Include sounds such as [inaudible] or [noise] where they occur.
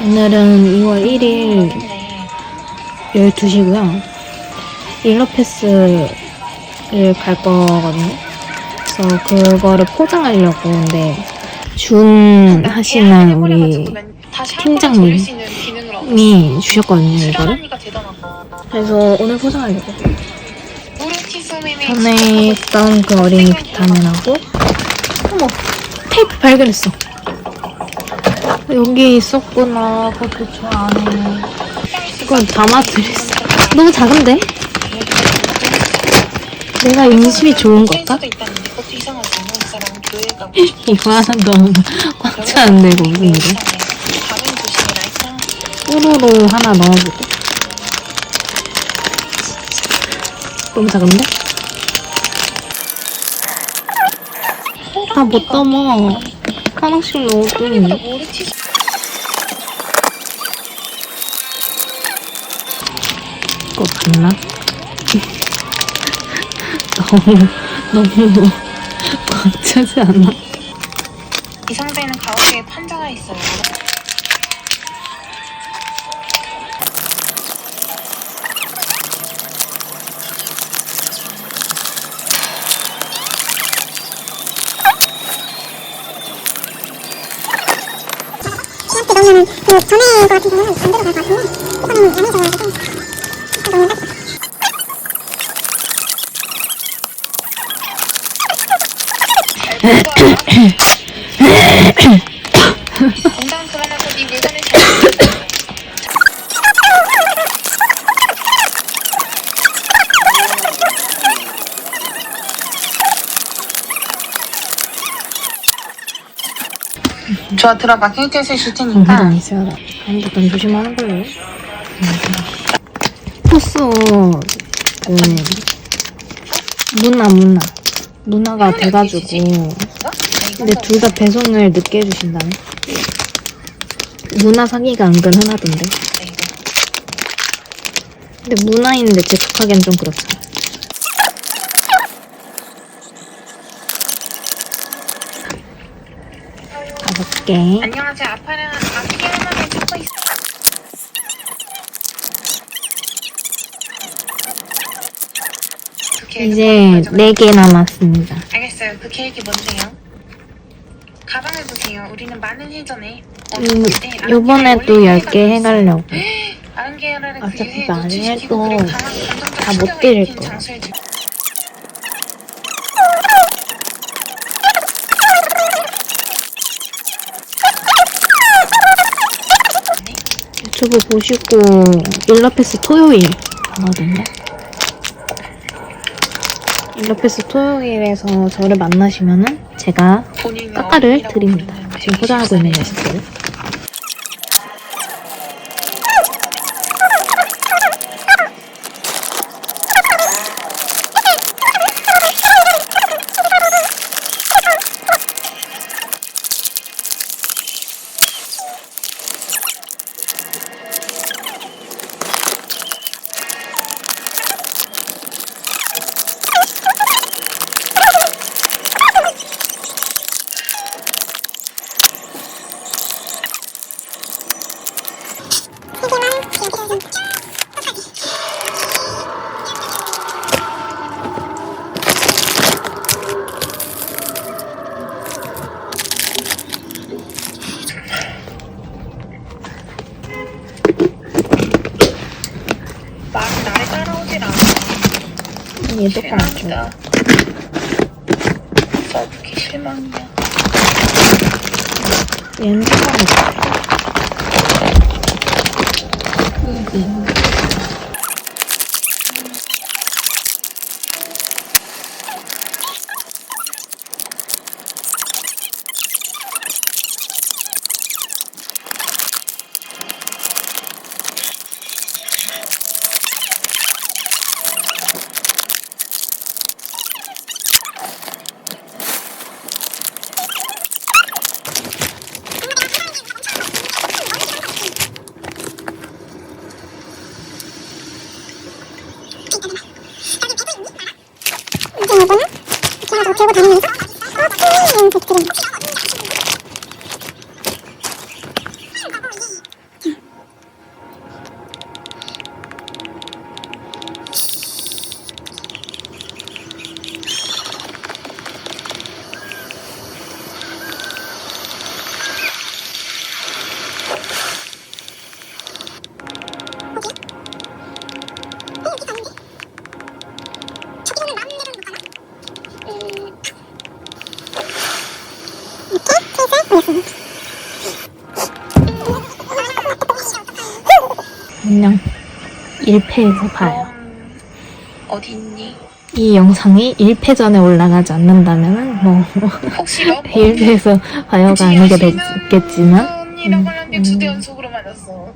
오늘은 2월 1일 12시고요. 일러패스를 갈 거거든요. 그래서 그거를 포장하려고 근데 준 하시는 우리 팀장님이 주셨거든요, 이거를. 그래서 오늘 포장하려고. 전에 있던 그 어린이 비타민하고 어머 테이프 발견했어. 여기 있었구나. 그것도 저 안에. 이건 담아드렸어. 너무 작은데? 내가 인심이 좋은 걸까? 이거 하나 [laughs] 너무 꽉 차는데 이거 무슨 일이야? 뽀로로 하나 넣어보고. 너무 작은데? 다못 담아. 하나씩 넣어도. 이거 봤나? [laughs] 너무, 너무 [laughs] 꽉 차지 않아? 이 상자에는 가운데에 판자가 있어요. 넣으면 그 전에 거 같은 경우는 안 들어갈 것 같은데 이거는 야매져가지고 너무 그만하고 네 물건을 잘 좋아 들어봐 줄 공부도 테니까 안 있어야 아무것도 조심하는 걸로. 포스, 그, 문화, 문화. 문화가 돼가지고. 근데 둘 다 배송을 늦게 해주신다네. 문화 사기가 은근 흔하던데. 근데 문화인데 재촉하기엔 좀. 다 섯 개. 안녕하세요 아파는 아기 할머니 찾고 있어 그 이제 먼저 네 개 남았습니다. 알겠어요 그 계획이 뭔데요? 가방을 보세요 우리는 많은 해전에 음, 요번에도 10개 해가려고. [gasps] 다른 계열은 어차피 그 이후에 많이 노출시키고 해도 그리고 강한 감정적 다못 충격을 드릴 일으키는 거야. 장소에 들- 유튜브 보시고 일러패스 토요일 하거든요. 일러패스 토요일에서 저를 만나시면은 제가 까까를 드립니다. 지금 포장하고 있는 24살. 녀석들. 얘도 깜짝. 실망이다 서브키 실망이야 얘는 깜짝. 모르겠 들고 다니면서 어떤 백들은 1패에서 봐요. 음, 어디 있니? 이 영상이 1패 전에 올라가지 않는다면은 뭐 혹시 너 1패에서 봐요가 아니게 되겠지만 언니랑 음, 관련된 두대 음. 연속으로 맞았어.